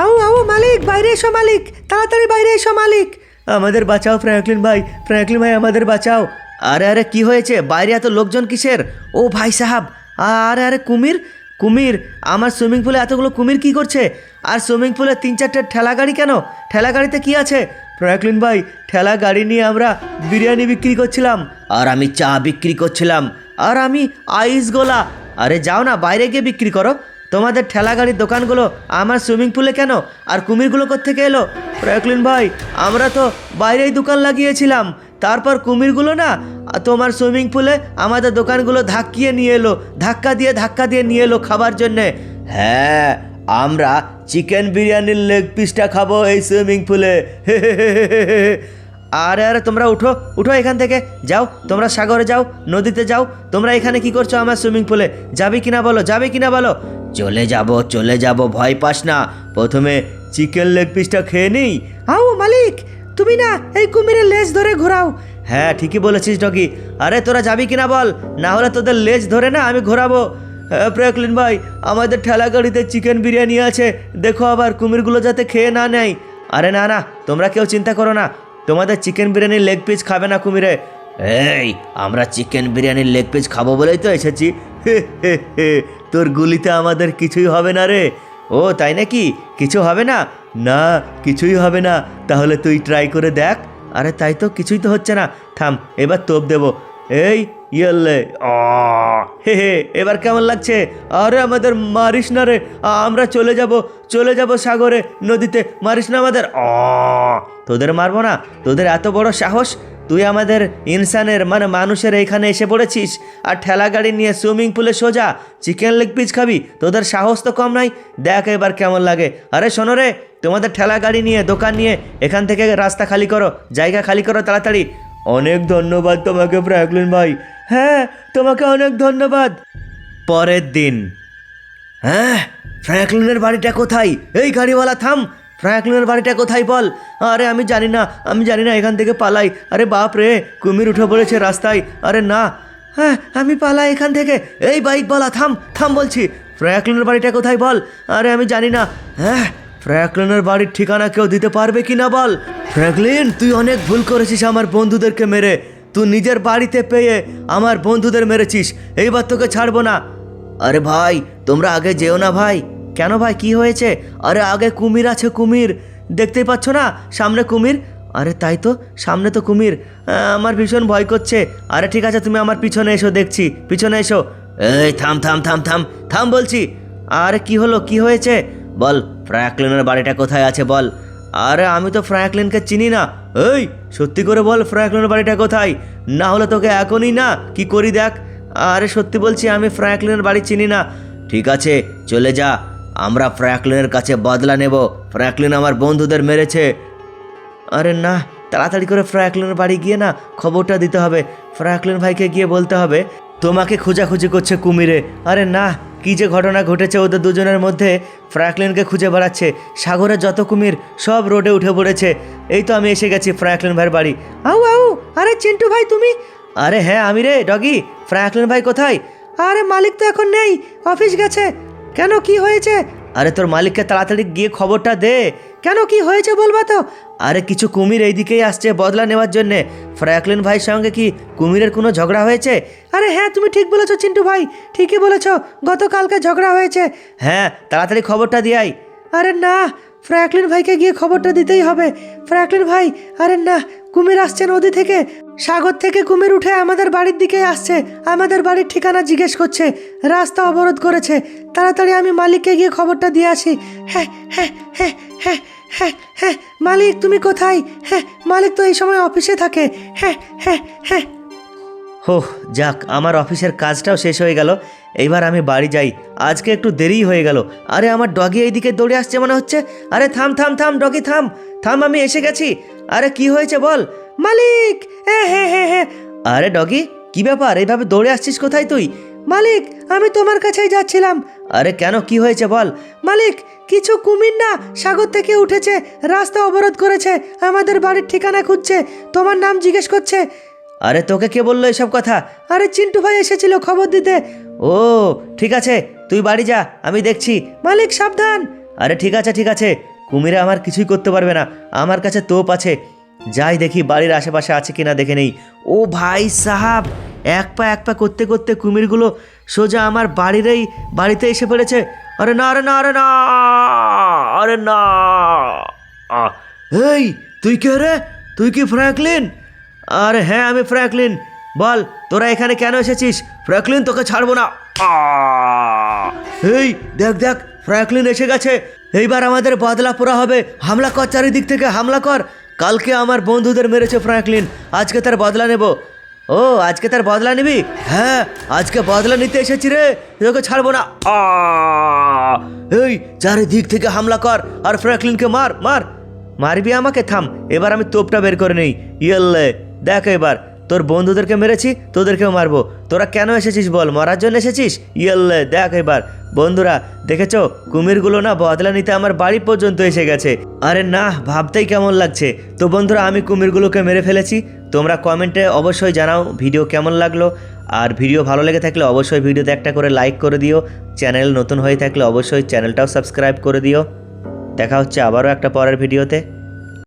আও আও, মালিক, বাইরে এসো, মালিক, তাড়াতাড়ি বাইরে এসো, মালিক। আমাদের বাঁচাও, ফ্র্যাঙ্কলিন ভাই ফ্র্যাঙ্কলিন ভাই, আমাদের বাঁচাও। আরে আরে, কি হয়েছে? বাইরে এত লোকজন কিসের? ও ভাই সাহাব আরে আরে, কুমির? কুমির, আমার সুইমিং পুলে এতগুলো কুমির কি করছে? আর সুইমিং পুলে তিন চারটে ঠেলা গাড়ি কেন? ঠেলা গাড়িতে কি আছে? ফ্র্যাঙ্কলিন ভাই, ঠেলা গাড়ি নিয়ে আমরা বিরিয়ানি বিক্রি করছিলাম, আর আমি চা বিক্রি করছিলাম, আর আমি আইস গোলা। আরে, যাও না, বাইরে গিয়ে বিক্রি করো। তোমাদের ঠেলা গাড়ির দোকানগুলো আমার সুইমিং পুলে কেন? আর কুমিরগুলো কোত্থেকে এলো? ফ্র্যাঙ্কলিন ভাই, আমরা তো বাইরেই দোকান লাগিয়েছিলাম। তারপর কুমিরগুলো না তোমার সুইমিং পুলে আমাদের দোকানগুলো ধাক্কিয়ে নিয়ে এলো, ধাক্কা দিয়ে ধাক্কা দিয়ে নিয়ে এলো খাবার জন্যে। হ্যাঁ আমরা চিকেন বিরিয়ানির লেগ পিসটা খাব এই সুইমিং পুলে। আরে আরে তোমরা উঠো উঠো এখান থেকে। যাও তোমরা সাগরে যাও নদীতে যাও। তোমরা এখানে কি করছ আমার সুইমিং পুলে? যাবে কিনা বলো যাবে কিনা বলো? চলে যাব চলে যাব ভয় পাস না। প্রথমে চিকেন লেগ পিসটা খেয়ে নিই। আও মালিক তুমি না এই কুমিরের লেজ ধরে ঘোরাও। হ্যাঁ ঠিকই বলেছিস ডকি আরে তোরা যাবি কিনা বল? না হলে তোদের লেজ ধরে না আমি ঘোরাবো। হ্যাঁ প্রেকলিন ভাই আমাদের ঠেলা গাড়িতে চিকেন বিরিয়ানি আছে। দেখো আবার কুমিরগুলো যাতে খেয়ে না নেয়। আরে না না তোমরা কেউ চিন্তা করো না। তোমাদের চিকেন বিরিয়ানির লেগ পিস খাবে না কুমিরে? এই, আমরা চিকেন বিরিয়ানির লেগ পিস খাব বলেই তো এসেছি। তোর গুলিতে আমাদের কিছুই হবে না রে। ও, তাই নাকি? কিছু হবে না? না, কিছুই হবে না। তাহলে তুই ট্রাই করে দেখ। আরে তাই তো কিছুই তো হচ্ছে না। থাম, এবার তোপ দেবো। এই ইয়েলে আ, হে হে এবার কেমন লাগছে? আরে আমাদের মারিস না রে আমরা চলে যাব চলে যাব সাগরে নদীতে। মারিস না আমাদের? আ, তোদের মারবো না তোদের এত বড় সাহস? তুই আমাদের ইনসানের মানে মানুষের এইখানে এসে পড়েছিস আর ঠেলা গাড়ি নিয়ে সুইমিং পুলে সোজা চিকেন লেগ পিস খাবি? তোদের সাহস তো কম নাই। দেখ এবার কেমন লাগে। আরে শোনো রে তোমাদের ঠেলা গাড়ি নিয়ে দোকান নিয়ে এখান থেকে রাস্তা খালি করো জায়গা খালি করো তাড়াতাড়ি। অনেক ধন্যবাদ তোমাকে, ফ্র্যাঙ্কলিন ভাই। হ্যাঁ তোমাকে অনেক ধন্যবাদ। পরের দিন। হ্যাঁ ফ্র্যাঙ্কলিনের বাড়িটা কোথায়? এই গাড়িওয়ালা, থাম। ফ্র্যাঙ্কলিনের বাড়িটা কোথায় বল? আরে, আমি জানি না, আমি জানি না, এখান থেকে পালাই। আরে, বাপ রে, কুমির উঠে পড়েছে রাস্তায়। আরে, না। হ্যাঁ আমি পালাই এখান থেকে। এই বাইক বলা, থাম থাম বলছি। ফ্র্যাঙ্কলিনের বাড়িটা কোথায় বল? আরে, আমি জানি না। হ্যাঁ ফ্র্যাঙ্কলিনের বাড়ির ঠিকানা কেউ দিতে পারবে কি না বল? ফ্র্যাঙ্কলিন, তুই অনেক ভুল করেছিস আমার বন্ধুদেরকে মেরে। তুই নিজের বাড়িতে পেয়ে আমার বন্ধুদের মেরেছিস। এইবার তোকে ছাড়বো না। আরে ভাই, তোমরা আগে যেও না ভাই। কেন ভাই, কি হয়েছে? আরে আগে কুমির আছে, কুমির। দেখতেই পাচ্ছ না? সামনে কুমির। আরে তাই তো, সামনে তো কুমির। আমার ভীষণ ভয় করছে। আরে ঠিক আছে, তুমি আমার পিছনে এসো, দেখছি। পিছনে এসো। এই, থাম থাম থাম থাম। থাম বলছি। আরে কি হলো, কি হয়েছে? বল। ফ্র্যাঙ্কলিনের বাড়িটা কোথায় আছে বল? আরে, আমি তো ফ্র্যাঙ্কলিনকে চিনি না। এই, সত্যি করে বল ফ্র্যাঙ্কলিনের বাড়িটা কোথায়? না হলে তোকে এখনই না? কি করি দেখ। আরে, সত্যি বলছি, আমি ফ্র্যাঙ্কলিনের বাড়ি চিনি না। ঠিক আছে, চলে যা। আমরা ফ্র্যাঙ্কলিনের কাছে বদলা নেব। ফ্র্যাঙ্কলিন আমার বন্ধুদের মেরেছে। আরে না, তাড়াতাড়ি করে ফ্র্যাঙ্কলিনের বাড়ি গিয়ে না খবরটা দিতে হবে। ফ্র্যাঙ্কলিন ভাইকে গিয়ে বলতে হবে, তোমাকে খোঁজাখুঁজি করছে কুমিরে। আরে না কি যে ঘটনা ঘটেছে ওদের দুজনের মধ্যে, ফ্র্যাঙ্কলিনকে খুঁজে বেড়াচ্ছে। সাগরের যত কুমির, সব রোডে উঠে পড়েছে। এই তো আমি এসে গেছি ফ্র্যাঙ্কলিন ভাইয়ের বাড়ি। আউ আউ, আরে চিন্টু ভাই, তুমি? আরে হ্যাঁ আমি রে, ডগি। ফ্র্যাঙ্কলিন ভাই কোথায়? আরে মালিক তো এখন নেই, অফিস গেছে। কেন, কি হয়েছে? আরে তোর মালিককে তাড়াতাড়ি গিয়ে খবরটা দে। কেন কি হয়েছে বলবা তো? আরে কিছু কুমির এই দিকেই আসছে বদলা নেওয়ার জন্যে। ফ্র্যাকলিন ভাইয়ের সঙ্গে কি কুমিরের কোনো ঝগড়া হয়েছে? আরে হ্যাঁ তুমি ঠিক বলেছ, চিন্টু ভাই। ঠিকই বলেছ, গতকালকে ঝগড়া হয়েছে। হ্যাঁ তাড়াতাড়ি খবরটা দিয়াই আরে না, ফ্র্যাঙ্কলিন ভাইকে গিয়ে খবরটা দিতেই হবে। ফ্র্যাঙ্কলিন ভাই, আরে না, কুমির আসছে নদী থেকে। সাগর থেকে কুমির উঠে আমাদের বাড়ির দিকে আসছে। আমাদের বাড়ির ঠিকানা জিজ্ঞেস করছে, রাস্তা অবরোধ করেছে। তাড়াতাড়ি আমি মালিককে গিয়ে খবরটা দিয়ে আসি। হ্যাঁ হ্যাঁ হ্যাঁ হ্যাঁ হ্যাঁ হ্যাঁ মালিক তুমি কোথায়? হ্যাঁ মালিক তো এই সময় অফিসে থাকে। হ্যাঁ হ্যাঁ হ্যাঁ। হো যাক, আমার অফিসের কাজটাও শেষ হয়ে গেল। এইবার আমি বাড়ি যাই। আজকে একটু দেরি হয়ে গেল। আরে, আমার ডগি এইদিকে দৌড়ে আসছে মনে হচ্ছে। আরে, থাম থাম থাম, ডগি, থাম। থাম, আমি এসে গেছি। আরে, কি হয়েছে বল? মালিক! হ্যাঁ হ্যাঁ হ্যাঁ আরে, ডগি, কি ব্যাপার? এইভাবে দৌড়ে আসছিস কোথায় তুই? মালিক, আমি তোমার কাছেই যাচ্ছিলাম। আরে, কেন? কি হয়েছে বল? মালিক, কিছু কুমির না সাগর থেকে উঠেছে, রাস্তা অবরোধ করেছে, আমাদের বাড়ির ঠিকানা খুঁজছে, তোমার নাম জিজ্ঞেস করছে। আরে তোকে কে বলল এসব কথা? আরে চিন্টু ভাই এসেছিল খবর দিতে। ও, ঠিক আছে, তুই বাড়ি যা, আমি দেখছি। মালিক, সাবধান। আরে ঠিক আছে ঠিক আছে, কুমিরে আমার কিছুই করতে পারবে না, আমার কাছে তোপ আছে। যাই দেখি বাড়ির আশেপাশে আছে কিনা দেখে নেই। ও ভাই সাহাব, এক পা এক পা করতে করতে কুমিরগুলো সোজা আমার বাড়িরই, বাড়িতে এসে পড়েছে। আরে না আরে না আরে না আরে না। এই, তুই কে রে? তুই কি ফ্র্যাঙ্কলিন? আরে হ্যাঁ আমি ফ্র্যাঙ্কলিন। বল, তোরা এখানে কেন এসেছিস? ফ্র্যাঙ্কলিন, তোকে ছাড়বো না! এই, দেখ দেখ, ফ্র্যাঙ্কলিন এসে গেছে। এইবার আমাদের বদলা পোড়া হবে। হামলা কর, চারিদিক থেকে হামলা কর। কালকে আমার বন্ধুদের মেরেছে ফ্র্যাঙ্কলিন। আজকে তার বদলা নেব। ও, আজকে তার বদলা নিবি? হ্যাঁ আজকে বদলা নিতে এসেছি রে। তোকে ছাড়বো না! এই, চারিদিক থেকে হামলা কর আর ফ্র্যাঙ্কলিনকে মার মার। মারবি আমাকে, থাম। এবার আমি তোপটা বের করে নেই। ইয়েল্লে। দেখ এবার, তোর বন্ধুদেরকে মেরেছি, তোদেরকেও মারবো। তোরা কেন এসেছিস বল, মরার জন্য এসেছিস? ইয়েল্লে দেখ এবার। বন্ধুরা, দেখেছ? কুমিরগুলো না বদলা নিতে আমার বাড়ি পর্যন্ত এসে গেছে। আরে না, ভাবতেই কেমন লাগছে। তো বন্ধুরা, আমি কুমিরগুলোকে মেরে ফেলেছি। তোমরা কমেন্টে অবশ্যই জানাও ভিডিও কেমন লাগল। আর ভিডিও ভালো লেগে থাকলে অবশ্যই ভিডিওতে একটা করে লাইক করে দিও। চ্যানেল নতুন হয়ে থাকলে অবশ্যই চ্যানেলটাও সাবস্ক্রাইব করে দিও। দেখা হচ্ছে আবারও একটা পরের ভিডিওতে।